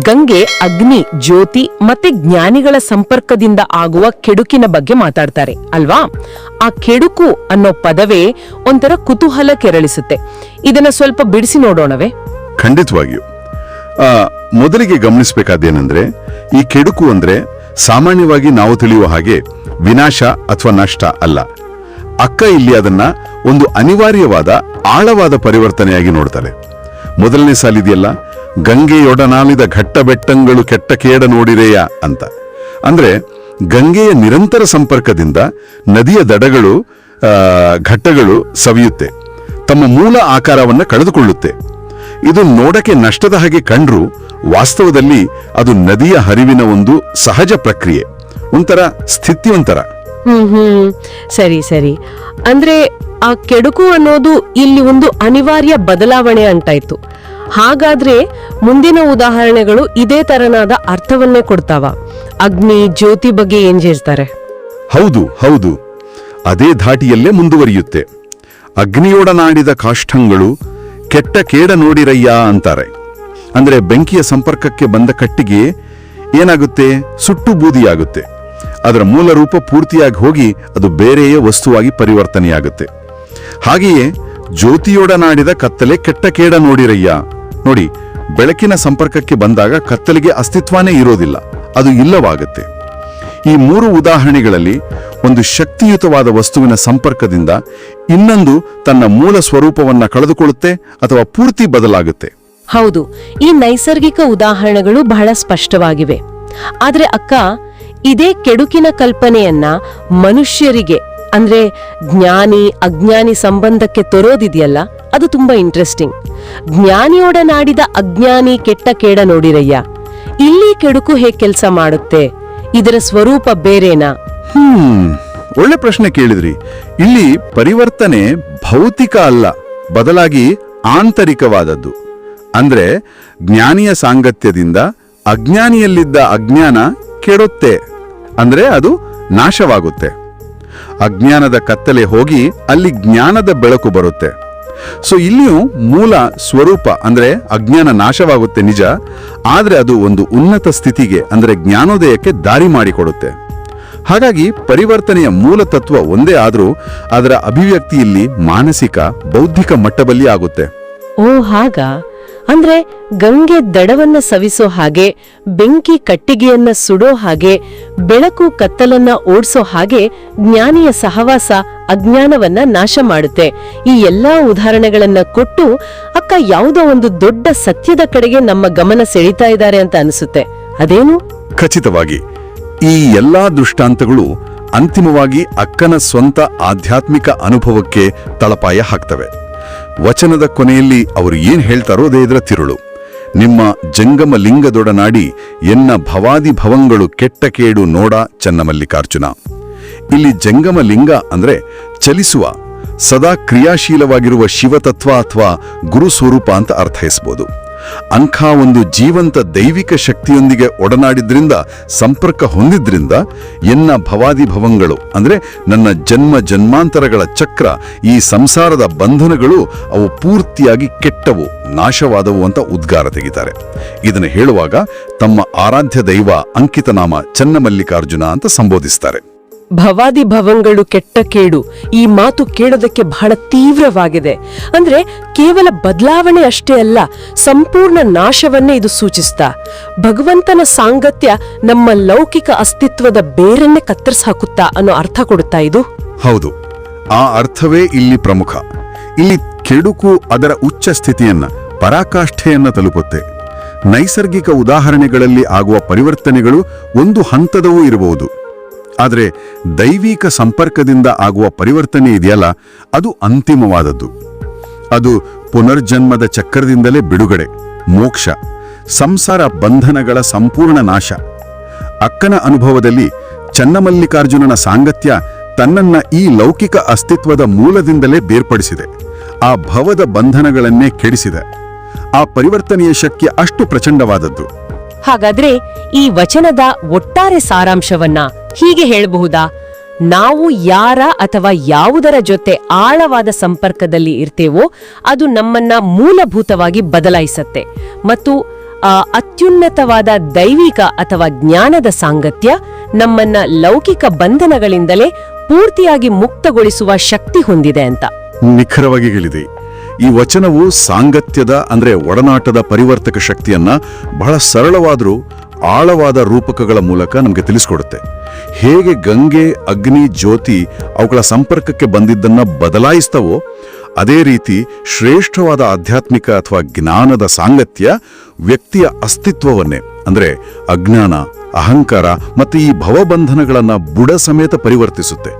ಗಂಗೆ, ಅಗ್ನಿ, ಜ್ಯೋತಿ ಮತ್ತೆ ಜ್ಞಾನಿಗಳ ಸಂಪರ್ಕದಿಂದ ಆಗುವ ಕೆಡುಕಿನ ಬಗ್ಗೆ ಮಾತಾಡ್ತಾರೆ, ಅಲ್ವಾ? ಆ ಕೆಡುಕು ಅನ್ನೋ ಪದವೇ ಒಂಥರ ಕುತೂಹಲ ಕೆರಳಿಸುತ್ತೆ. ಇದನ್ನ ಸ್ವಲ್ಪ ಬಿಡಿಸಿ ನೋಡೋಣವೇ? ಖಂಡಿತವಾಗಿಯೂ. ಮೊದಲಿಗೆ ಗಮನಿಸಬೇಕಾದೇನೆಂದ್ರೆ, ಈ ಕೆಡುಕು ಅಂದ್ರೆ ಸಾಮಾನ್ಯವಾಗಿ ನಾವು ತಿಳಿಯುವ ಹಾಗೆ ವಿನಾಶ ಅಥವಾ ನಷ್ಟ ಅಲ್ಲ. ಅಕ್ಕ ಇಲ್ಲಿ ಅದನ್ನ ಒಂದು ಅನಿವಾರ್ಯವಾದ, ಆಳವಾದ ಪರಿವರ್ತನೆಯಾಗಿ ನೋಡ್ತಾರೆ. ಮೊದಲನೇ ಸಾಲಿದೆಯಲ್ಲ ಗಂಗೆಯೊಡನಾಲಿದ ಘಟ್ಟ ಬೆಟ್ಟಂಗಳು ಕೆಟ್ಟ ಕೇಡ ನೋಡಿರೆಯ ಅಂತ. ಅಂದ್ರೆ ಗಂಗೆಯ ನಿರಂತರ ಸಂಪರ್ಕದಿಂದ ನದಿಯ ದಡಗಳು ಘಟ್ಟಗಳು ಸವಿಯುತ್ತೆ. ತಮ್ಮ ಮೂಲ ಆಕಾರವನ್ನ ಕಳೆದುಕೊಳ್ಳುತ್ತೆ. ಇದು ನೋಡಕ್ಕೆ ನಷ್ಟದ ಹಾಗೆ ಕಂಡ್ರು ವಾಸ್ತವದಲ್ಲಿ ಅದು ನದಿಯ ಹರಿವಿನ ಒಂದು ಸಹಜ ಪ್ರಕ್ರಿಯೆ. ಒಂಥರ ಸ್ಥಿತಿ ಹ್ಮ್ ಹ್ಮ್. ಸರಿ ಸರಿ. ಅಂದ್ರೆ ಆ ಕೆಡುಕು ಅನ್ನೋದು ಇಲ್ಲಿ ಒಂದು ಅನಿವಾರ್ಯ ಬದಲಾವಣೆ ಅಂತಾಯ್ತು ಹಾಗಾದ್ರೆ ಮುಂದಿನ ಉದಾಹರಣೆಗಳು ಇದೇ ತರನಾದ ಅರ್ಥವನ್ನೇ ಕೊಡ್ತಾವ. ಅಗ್ನಿ, ಜ್ಯೋತಿ ಬಗ್ಗೆ ಏನ್ ಹೇಳ್ತಾರೆ? ಹೌದು ಹೌದು. ಅದೇ ಧಾಟಿಯಲ್ಲೇ ಮುಂದುವರಿಯುತ್ತೆ. ಅಗ್ನಿಯೊಡನಾಡಿದ ಕಾಷ್ಠಂಗಳು ಕೆಟ್ಟ ಕೇಡ ನೋಡಿರಯ್ಯ ಅಂತಾರೆ. ಅಂದ್ರೆ ಬೆಂಕಿಯ ಸಂಪರ್ಕಕ್ಕೆ ಬಂದ ಕಟ್ಟಿಗೆ ಏನಾಗುತ್ತೆ? ಸುಟ್ಟು ಬೂದಿಯಾಗುತ್ತೆ. ಅದರ ಮೂಲ ರೂಪ ಪೂರ್ತಿಯಾಗಿ ಹೋಗಿ ಅದು ಬೇರೆಯೇ ವಸ್ತುವಾಗಿ ಪರಿವರ್ತನೆಯಾಗುತ್ತೆ. ಹಾಗೆಯೇ ಜ್ಯೋತಿಯೊಡನಾಡಿದ ಕತ್ತಲೆ ಕೆಟ್ಟ ಕೇಡ ನೋಡಿರಯ್ಯ. ನೋಡಿ, ಬೆಳಕಿನ ಸಂಪರ್ಕಕ್ಕೆ ಬಂದಾಗ ಕತ್ತಲಿಗೆ ಅಸ್ತಿತ್ವನೇ ಇರೋದಿಲ್ಲ, ಅದು ಇಲ್ಲವಾಗುತ್ತೆ. ಈ ಮೂರು ಉದಾಹರಣೆಗಳಲ್ಲಿ ಒಂದು ಶಕ್ತಿಯುತವಾದ ವಸ್ತುವಿನ ಸಂಪರ್ಕದಿಂದ ಇನ್ನೊಂದು ತನ್ನ ಮೂಲ ಸ್ವರೂಪವನ್ನ ಕಳೆದುಕೊಳ್ಳುತ್ತೆ ಅಥವಾ ಪೂರ್ತಿ ಬದಲಾಗುತ್ತೆ. ಹೌದು, ಈ ನೈಸರ್ಗಿಕ ಉದಾಹರಣೆಗಳು ಬಹಳ ಸ್ಪಷ್ಟವಾಗಿವೆ. ಆದ್ರೆ ಅಕ್ಕ, ಇದೇ ಕೆಡುಕಿನ ಕಲ್ಪನೆಯನ್ನ ಮನುಷ್ಯರಿಗೆ, ಅಂದ್ರೆ ಜ್ಞಾನಿ, ಅಜ್ಞಾನಿ ಸಂಬಂಧಕ್ಕೆ ತರೋದಿದೆಯಲ್ಲ, ಅದು ತುಂಬಾ ಇಂಟ್ರೆಸ್ಟಿಂಗ್ ಜ್ಞಾನಿಯೊಡನಾಡಿದ ಅಜ್ಞಾನಿ ಕೆಟ್ಟ ಕೇಡ ನೋಡಿರಯ್ಯ. ಇಲ್ಲಿ ಕೆಡುಕು ಹೇಗ್ ಕೆಲಸ ಮಾಡುತ್ತೆ. ಇದರ ಸ್ವರೂಪ ಬೇರೆನಾ? ಹ್ಮ್, ಒಳ್ಳೆ ಪ್ರಶ್ನೆ ಕೇಳಿದ್ರಿ. ಇಲ್ಲಿ ಪರಿವರ್ತನೆ ಭೌತಿಕ ಅಲ್ಲ, ಬದಲಾಗಿ ಆಂತರಿಕವಾದದ್ದು. ಅಂದ್ರೆ ಜ್ಞಾನಿಯ ಸಾಂಗತ್ಯದಿಂದ ಅಜ್ಞಾನಿಯಲ್ಲಿದ್ದ ಅಜ್ಞಾನ ಕೆಡುತ್ತೆ. ಅಂದ್ರೆ ಅದು ನಾಶವಾಗುತ್ತೆ. ಅಜ್ಞಾನದ ಕತ್ತಲೆ ಹೋಗಿ ಅಲ್ಲಿ ಜ್ಞಾನದ ಬೆಳಕು ಬರುತ್ತೆ. ಸೊ ಇಲ್ಲಿಯೂ ಮೂಲ ಸ್ವರೂಪ, ಅಂದ್ರೆ ಅಜ್ಞಾನ ನಾಶವಾಗುತ್ತೆ ನಿಜ, ಆದರೆ ಅದು ಒಂದು ಉನ್ನತ ಸ್ಥಿತಿಗೆ, ಅಂದ್ರೆ ಜ್ಞಾನೋದಯಕ್ಕೆ ದಾರಿ ಮಾಡಿಕೊಡುತ್ತೆ. ಹಾಗಾಗಿ ಪರಿವರ್ತನೆಯ ಮೂಲ ತತ್ವ ಒಂದೇ ಆದರೂ ಅದರ ಅಭಿವ್ಯಕ್ತಿಯಲ್ಲಿ ಮಾನಸಿಕ, ಬೌದ್ಧಿಕ ಮಟ್ಟದಲ್ಲಿ ಆಗುತ್ತೆ. ಓ, ಹಾಗ? ಅಂದ್ರೆ ಗಂಗೆ ದಡವನ್ನ ಸವಿಸೋ ಹಾಗೆ, ಬೆಂಕಿ ಕಟ್ಟಿಗೆಯನ್ನ ಸುಡೋ ಹಾಗೆ, ಬೆಳಕು ಕತ್ತಲನ್ನ ಓಡಿಸೋ ಹಾಗೆ ಜ್ಞಾನಿಯ ಸಹವಾಸ, ಅಜ್ಞಾನವನ್ನ ನಾಶ ಮಾಡುತ್ತೆ. ಈ ಎಲ್ಲಾ ಉದಾಹರಣೆಗಳನ್ನ ಕೊಟ್ಟು ಅಕ್ಕ ಯಾವುದೋ ಒಂದು ದೊಡ್ಡ ಸತ್ಯದ ಕಡೆಗೆ ನಮ್ಮ ಗಮನ ಸೆಳೀತಾ ಇದ್ದಾರೆ ಅಂತ ಅನಿಸುತ್ತೆ. ಅದೇನು? ಖಚಿತವಾಗಿ, ಈ ಎಲ್ಲಾ ದೃಷ್ಟಾಂತಗಳು ಅಂತಿಮವಾಗಿ ಅಕ್ಕನ ಸ್ವಂತ ಆಧ್ಯಾತ್ಮಿಕ ಅನುಭವಕ್ಕೆ ತಳಪಾಯ ಹಾಕ್ತವೆ. ವಚನದ ಕೊನೆಯಲ್ಲಿ ಅವರು ಏನ್ ಹೇಳ್ತಾರೋ ಅದೇ ಇದರ ತಿರುಳು. ನಿಮ್ಮ ಜಂಗಮ ಲಿಂಗದೊಡನಾಡಿ ಎನ್ನ ಭವಾದಿ ಭವಂಗಳು ಕೆಟ್ಟ ಕೇಡು ನೋಡ ಚನ್ನಮಲ್ಲಿಕಾರ್ಜುನ. ಇಲ್ಲಿ ಜಂಗಮ ಲಿಂಗ ಅಂದ್ರೆ ಚಲಿಸುವ, ಸದಾ ಕ್ರಿಯಾಶೀಲವಾಗಿರುವ ಶಿವತತ್ವ ಅಥವಾ ಗುರು ಸ್ವರೂಪ ಅಂತ ಅರ್ಥೈಸ್ಬೋದು. ಅಂಥ ಒಂದು ಜೀವಂತ ದೈವಿಕ ಶಕ್ತಿಯೊಂದಿಗೆ ಒಡನಾಡಿದ್ರಿಂದ, ಸಂಪರ್ಕ ಹೊಂದಿದ್ರಿಂದ ಎನ್ನ ಭವಾದಿ ಭವಂಗಳು ಅಂದ್ರೆ ನನ್ನ ಜನ್ಮ ಜನ್ಮಾಂತರಗಳ ಚಕ್ರ, ಈ ಸಂಸಾರದ ಬಂಧನಗಳು ಅವು ಪೂರ್ತಿಯಾಗಿ ಕೆಟ್ಟವು, ನಾಶವಾದವು ಅಂತ ಉದ್ಗಾರ ತೆಗಿತಾರೆ. ಇದನ್ನು ಹೇಳುವಾಗ ತಮ್ಮ ಆರಾಧ್ಯ ದೈವ ಅಂಕಿತನಾಮ ಚನ್ನಮಲ್ಲಿಕಾರ್ಜುನ ಅಂತ ಸಂಬೋಧಿಸ್ತಾರೆ. ಭವಾದಿ ಭವಂಗಳು ಕೆಟ್ಟ ಕೇಡು. ಈ ಮಾತು ಕೇಳೋದಕ್ಕೆ ಬಹಳ ತೀವ್ರವಾಗಿದೆ. ಅಂದ್ರೆ ಕೇವಲ ಬದಲಾವಣೆ ಅಷ್ಟೇ ಅಲ್ಲ, ಸಂಪೂರ್ಣ ನಾಶವನ್ನೇ ಇದು ಸೂಚಿಸ್ತಾ. ಭಗವಂತನ ಸಾಂಗತ್ಯ ನಮ್ಮ ಲೌಕಿಕ ಅಸ್ತಿತ್ವದ ಬೇರನ್ನೇ ಕತ್ತರಿಸ ಹಾಕುತ್ತಾ ಅನ್ನೋ ಅರ್ಥ ಕೊಡುತ್ತಾ ಇದು? ಹೌದು. ಆ ಅರ್ಥವೇ ಇಲ್ಲಿ ಪ್ರಮುಖ. ಇಲ್ಲಿ ಕೆಡುಕು ಅದರ ಉಚ್ಚ ಸ್ಥಿತಿಯನ್ನ, ಪರಾಕಾಷ್ಠೆಯನ್ನ ತಲುಪುತ್ತೆ. ನೈಸರ್ಗಿಕ ಉದಾಹರಣೆಗಳಲ್ಲಿ ಆಗುವ ಪರಿವರ್ತನೆಗಳು ಒಂದು ಹಂತದವೂ ಇರಬಹುದು. ಆದರೆ ದೈವಿಕ ಸಂಪರ್ಕದಿಂದ ಆಗುವ ಪರಿವರ್ತನೆ ಇದೆಯಲ್ಲ, ಅದು ಅಂತಿಮವಾದದ್ದು. ಅದು ಪುನರ್ಜನ್ಮದ ಚಕ್ರದಿಂದಲೇ ಬಿಡುಗಡೆ, ಮೋಕ್ಷ, ಸಂಸಾರ ಬಂಧನಗಳ ಸಂಪೂರ್ಣ ನಾಶ. ಅಕ್ಕನ ಅನುಭವದಲ್ಲಿ ಚನ್ನಮಲ್ಲಿಕಾರ್ಜುನನ ಸಾಂಗತ್ಯ ತನ್ನನ್ನ ಈ ಲೌಕಿಕ ಅಸ್ತಿತ್ವದ ಮೂಲದಿಂದಲೇ ಬೇರ್ಪಡಿಸಿದೆ. ಆ ಭವದ ಬಂಧನಗಳನ್ನೇ ಕೆಡಿಸಿದೆ. ಆ ಪರಿವರ್ತನೆಯ ಶಕ್ತಿ ಅಷ್ಟು ಪ್ರಚಂಡವಾದದ್ದು. ಹಾಗಾದ್ರೆ ಈ ವಚನದ ಒಟ್ಟಾರೆ ಸಾರಾಂಶವನ್ನ ಹೀಗೆ ಹೇಳಬಹುದಾ? ನಾವು ಯಾರ ಅಥವಾ ಯಾವುದರ ಜೊತೆ ಆಳವಾದ ಸಂಪರ್ಕದಲ್ಲಿ ಇರ್ತೇವೋ ಅದು ನಮ್ಮನ್ನ ಮೂಲಭೂತವಾಗಿ ಬದಲಾಯಿಸತ್ತೆ. ಮತ್ತು ಅತ್ಯುನ್ನತವಾದ ದೈವಿಕ ಅಥವಾ ಜ್ಞಾನದ ಸಾಂಗತ್ಯ ನಮ್ಮನ್ನ ಲೌಕಿಕ ಬಂಧನಗಳಿಂದಲೇ ಪೂರ್ತಿಯಾಗಿ ಮುಕ್ತಗೊಳಿಸುವ ಶಕ್ತಿ ಹೊಂದಿದೆ ಅಂತ. ನಿಖರವಾಗಿ ಹೇಳಿದೆ. ಈ ವಚನವು ಸಾಂಗತ್ಯದ, ಅಂದ್ರೆ ಒಡನಾಟದ ಪರಿವರ್ತಕ ಶಕ್ತಿಯನ್ನ ಬಹಳ ಸರಳವಾದರೂ ಆಳವಾದ ರೂಪಕಗಳ ಮೂಲಕ ನಮಗೆ ತಿಳಿಸ್ಕೊಡುತ್ತೆ. ಹೇಗೆ ಗಂಗೆ, ಅಗ್ನಿ, ಜ್ಯೋತಿ ಅವುಗಳ ಸಂಪರ್ಕಕ್ಕೆ ಬಂದಿದ್ದನ್ನ ಬದಲಾಯಿಸ್ತವೋ, ಅದೇ ರೀತಿ ಶ್ರೇಷ್ಠವಾದ ಆಧ್ಯಾತ್ಮಿಕ ಅಥವಾ ಜ್ಞಾನದ ಸಾಂಗತ್ಯ ವ್ಯಕ್ತಿಯ ಅಸ್ತಿತ್ವವನ್ನೇ, ಅಂದ್ರೆ ಅಜ್ಞಾನ, ಅಹಂಕಾರ ಮತ್ತು ಈ ಭವಬಂಧನಗಳನ್ನ ಬುಡ ಸಮೇತ ಪರಿವರ್ತಿಸುತ್ತೆ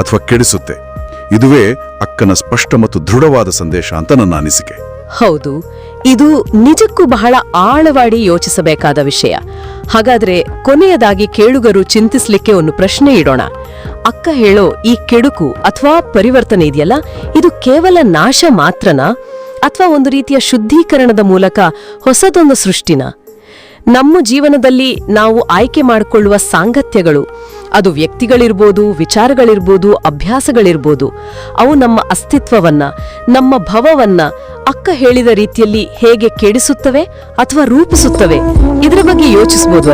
ಅಥವಾ ಕೆಡಿಸುತ್ತೆ. ಇದುವೇ ಅಕ್ಕನ ಸ್ಪಷ್ಟ ಮತ್ತು ದೃಢವಾದ ಸಂದೇಶ ಅಂತ ನನ್ನ ಅನಿಸಿಕೆ. ಹೌದು, ಇದು ನಿಜಕ್ಕೂ ಬಹಳ ಆಳವಾಡಿ ಯೋಚಿಸಬೇಕಾದ ವಿಷಯ. ಹಾಗಾದ್ರೆ ಕೊನೆಯದಾಗಿ ಕೇಳುಗರು ಚಿಂತಿಸ್ಲಿಕ್ಕೆ ಒಂದು ಪ್ರಶ್ನೆ ಇಡೋಣ. ಅಕ್ಕ ಹೇಳೋ ಈ ಕೆಡುಕು ಅಥವಾ ಪರಿವರ್ತನೆ ಇದೆಯಲ್ಲ, ಇದು ಕೇವಲ ನಾಶ ಮಾತ್ರನಾ? ಅಥವಾ ಒಂದು ರೀತಿಯ ಶುದ್ಧೀಕರಣದ ಮೂಲಕ ಹೊಸದೊಂದು ಸೃಷ್ಟಿನ? ನಮ್ಮ ಜೀವನದಲ್ಲಿ ನಾವು ಆಯ್ಕೆ ಮಾಡಿಕೊಳ್ಳುವ ಸಾಂಗತ್ಯಗಳು ಅದು ವ್ಯಕ್ತಿಗಳಿರ್ಬೋದು, ವಿಚಾರಗಳಿರ್ಬೋದು, ಅಭ್ಯಾಸಗಳಿರ್ಬೋದು. ಅವು ನಮ್ಮ ಅಸ್ತಿತ್ವವನ್ನ, ನಮ್ಮ ಭವವನ್ನ ಅಕ್ಕ ಹೇಳಿದ ರೀತಿಯಲ್ಲಿ ಹೇಗೆ ಕೆಡಿಸುತ್ತವೆ ಅಥವಾ ರೂಪಿಸುತ್ತವೆ, ಇದರ ಬಗ್ಗೆ ಯೋಚಿಸಬಹುದು